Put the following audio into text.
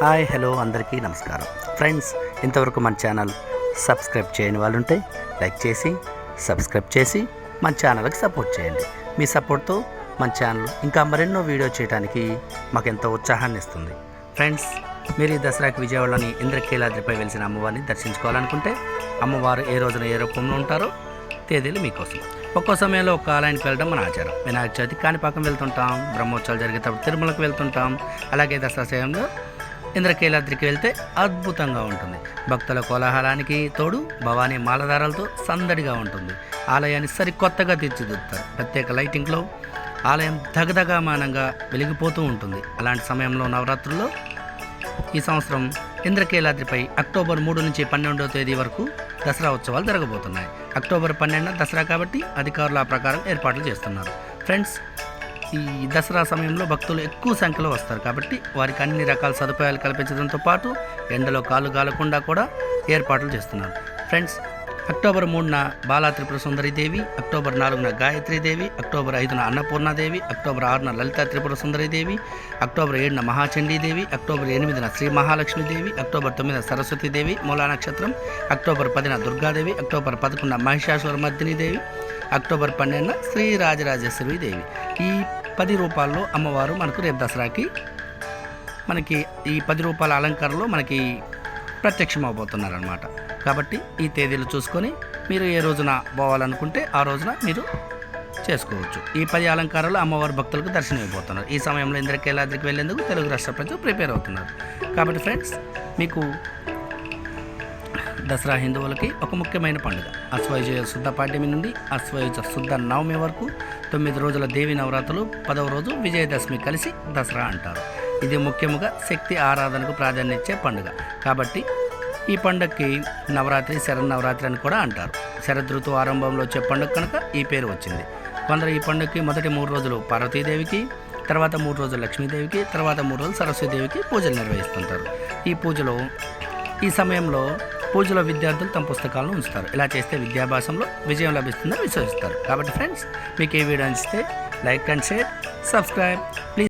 Hi hello అందరికీ నమస్కారం. Friends ఇంతవరకు మన ఛానల్ సబ్స్క్రైబ్ చేయని వాళ్ళు ఉంటే లైక్ చేసి సబ్స్క్రైబ్ చేసి మన ఛానల్కి సపోర్ట్ చేయండి. మీ సపోర్ట్తో మన ఛానల్ ఇంకా మరెన్నో వీడియో చేయడానికి మాకు ఎంతో ఉత్సాహాన్ని ఇస్తుంది. ఫ్రెండ్స్ మీరు ఈ దసరాకి విజయవాడలోని ఇంద్రకీలాద్రిపై వెలిసిన అమ్మవారిని దర్శించుకోవాలనుకుంటే అమ్మవారు ఏ రోజున ఏ రూపంలో ఉంటారో తేదీలు మీకోసం. ఒక్కో సమయంలో ఒక్క ఆలయానికి వెళ్ళడం మన ఆచారం. వినాయక చవితి కాణిపాకం వెళ్తుంటాం బ్రహ్మోత్సవాలు జరిగేటప్పుడు తిరుమలకు వెళ్తుంటాం అలాగే దసరా సమయంలో ఇంద్రకీలాద్రికి వెళ్తే అద్భుతంగా ఉంటుంది. భక్తుల కోలాహలానికి తోడు భవానీ మాలధారాలతో సందడిగా ఉంటుంది. ఆలయాన్ని సరికొత్తగా తీర్చిదిద్దుతారు. ప్రత్యేక లైటింగ్లో ఆలయం దగదగమానంగా వెలిగిపోతూ ఉంటుంది. అలాంటి సమయంలో నవరాత్రుల్లో ఈ సంవత్సరం ఇంద్రకీలాద్రిపై అక్టోబర్ మూడు నుంచి పన్నెండవ తేదీ వరకు దసరా ఉత్సవాలు జరగబోతున్నాయి. అక్టోబర్ పన్నెండున దసరా కాబట్టి అధికారులు ఆ ప్రకారం ఏర్పాట్లు చేస్తున్నారు. ఫ్రెండ్స్ ఈ దసరా సమయంలో భక్తులు ఎక్కువ సంఖ్యలో వస్తారు కాబట్టి వారికి అన్ని రకాల సదుపాయాలు కల్పించడంతో పాటు ఎండలో కాలు గాలకుండా కూడా ఏర్పాట్లు చేస్తున్నారు. ఫ్రెండ్స్ అక్టోబర్ మూడున బాలా త్రిపుర సుందరీదేవి అక్టోబర్ నాలుగున గాయత్రీదేవి అక్టోబర్ ఐదున అన్నపూర్ణాదేవి అక్టోబర్ ఆరున లలిత త్రిపుర సుందరీదేవి అక్టోబర్ ఏడున మహాచండీదేవి అక్టోబర్ ఎనిమిదిన శ్రీ మహాలక్ష్మీదేవి అక్టోబర్ తొమ్మిదిన సరస్వతీదేవి మూలా నక్షత్రం అక్టోబర్ పదిన దుర్గాదేవి అక్టోబర్ పదకొండున మహిషాసుర మర్దినీదేవి అక్టోబర్ పన్నెండున శ్రీ రాజరాజేశ్వరి దేవి. ఈ పది రూపాల్లో అమ్మవారు మనకు రేపు దసరాకి మనకి ఈ పది రూపాయల అలంకారంలో మనకి ప్రత్యక్షం అవబోతున్నారనమాట కాబట్టి ఈ తేదీలు చూసుకొని మీరు ఏ రోజున పోవాలనుకుంటే ఆ రోజున మీరు చేసుకోవచ్చు. ఈ పది అలంకారాలు అమ్మవారి భక్తులకు దర్శనం ఇవ్వబోతున్నారు ఈ సమయంలో ఇంద్రకేలాద్రికి వెళ్ళేందుకు తెలుగు రాష్ట్ర ప్రజలు ప్రిపేర్ అవుతున్నారు. కాబట్టి ఫ్రెండ్స్ మీకు దసరా హిందువులకి ఒక ముఖ్యమైన పండుగ. అశ్వయుజ శుద్ధ పాఠ్యమి నుండి అశ్వయుజ శుద్ధ నవమి వరకు తొమ్మిది రోజుల దేవి నవరాత్రులు పదవ రోజు విజయదశమి కలిసి దసరా అంటారు. ఇది ముఖ్యముగా శక్తి ఆరాధనకు ప్రాధాన్యత పండుగ. కాబట్టి ఈ పండుగకి నవరాత్రి శరన్నవరాత్రి అని కూడా అంటారు. శరదృతువు ఆరంభంలో వచ్చే పండుగ కనుక ఈ పేరు వచ్చింది. కొందరు ఈ పండుగకి మొదటి మూడు రోజులు పార్వతీదేవికి తర్వాత మూడు రోజులు లక్ష్మీదేవికి తర్వాత మూడు రోజులు సరస్వతీదేవికి పూజలు నిర్వహిస్తుంటారు. ఈ పూజలో ఈ సమయంలో పూజలో విద్యార్థులు తమ పుస్తకాలను ఉంచుతారు. ఇలా చేస్తే విద్యాభ్యాసంలో విజయం లభిస్తుందని విశ్వసిస్తారు. కాబట్టి ఫ్రెండ్స్ మీకు ఈ వీడియో నచ్చితే like and share subscribe. Please